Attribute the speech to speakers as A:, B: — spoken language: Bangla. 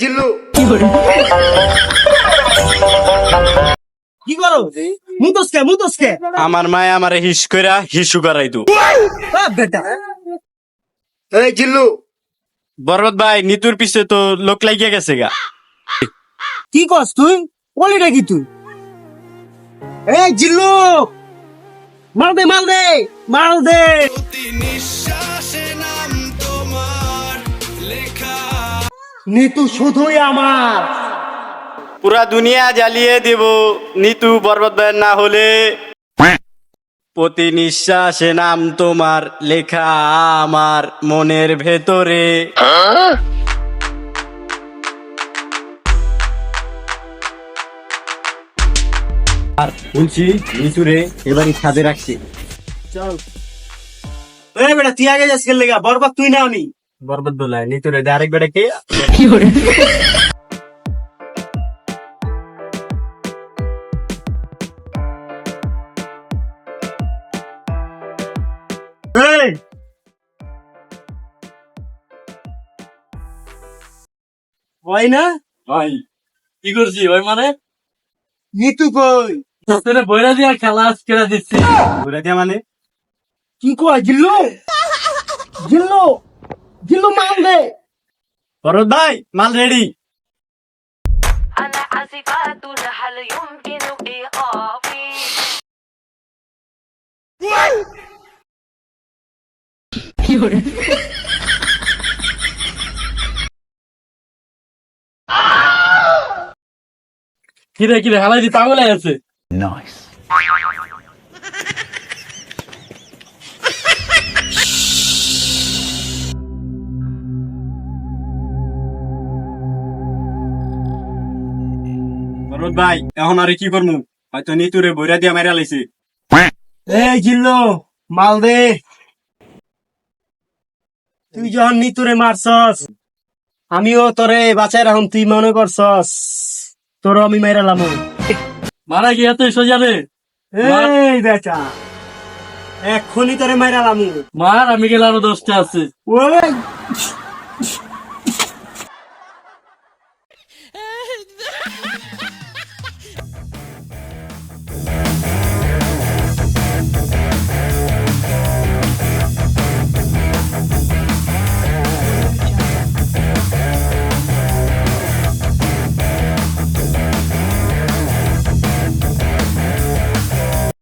A: জিল্লু।
B: কি করো? মুতসকে মুতসকে।
C: আমার মায়ে আমারে হিস কইরা হিসু করাই দু
B: বেটা।
A: এই জিল্লু।
C: বরবাদ ভাই নিতুর পিছে তো লোক লাগিয়ে গেছে গা।
B: কি কস তুই? বলিটা কি তুই? এই জিল্লু! মাল দে মাল দে মাল দে। নিতু শুধুই আমার।
C: পুরা দুনিয়া জ্বালিয়ে দেব নিতু বরবাদ ভাই না হলে। প্রতি নিঃশ্বাসে নাম তোমার লেখা আমার মনের ভেতরে। আর বলছি নিতুরে এবারই ছাদে রাখছি।
B: চল। বেটা তুই আগে যাস খেললে গা বরবাদ তুই নাও নি
C: বরবাদ বলায় নিতুরে ডাইরেক্ট বেটা কে?
B: এই! হয় না?
C: ভাই কি করছি ওই মানে?
B: নিতু কই?
C: তোরে বইরা দিয়া খেলা আজকে দিচ্ছি? বইরা দিয়া মানে?
B: কি কয় জিল্লু জিল্লু কিন্তু মাল দে
C: বড় দাই মাল রেডি কিরে কিরে হালাই দি তাগলে আছে নাইস বরবাদ ভাই এখন আর কি করমু? হয়তো নিতুরে বইরা দিয়া মাইরা লাইছে
B: এই জিল্লু মাল দে। তুই যখন নিতুরে মারছস আমিও তোরে বাঁচাই রাখুন তুই মনে করছস। তোর আমি মাইরালাম
C: মারা গিয়া তুই সোজা রে
B: এই বেটা এক্ষুনি তোরে মাইরালাম
C: মার আমি গেলে আরও দশটা আছে।
B: ওই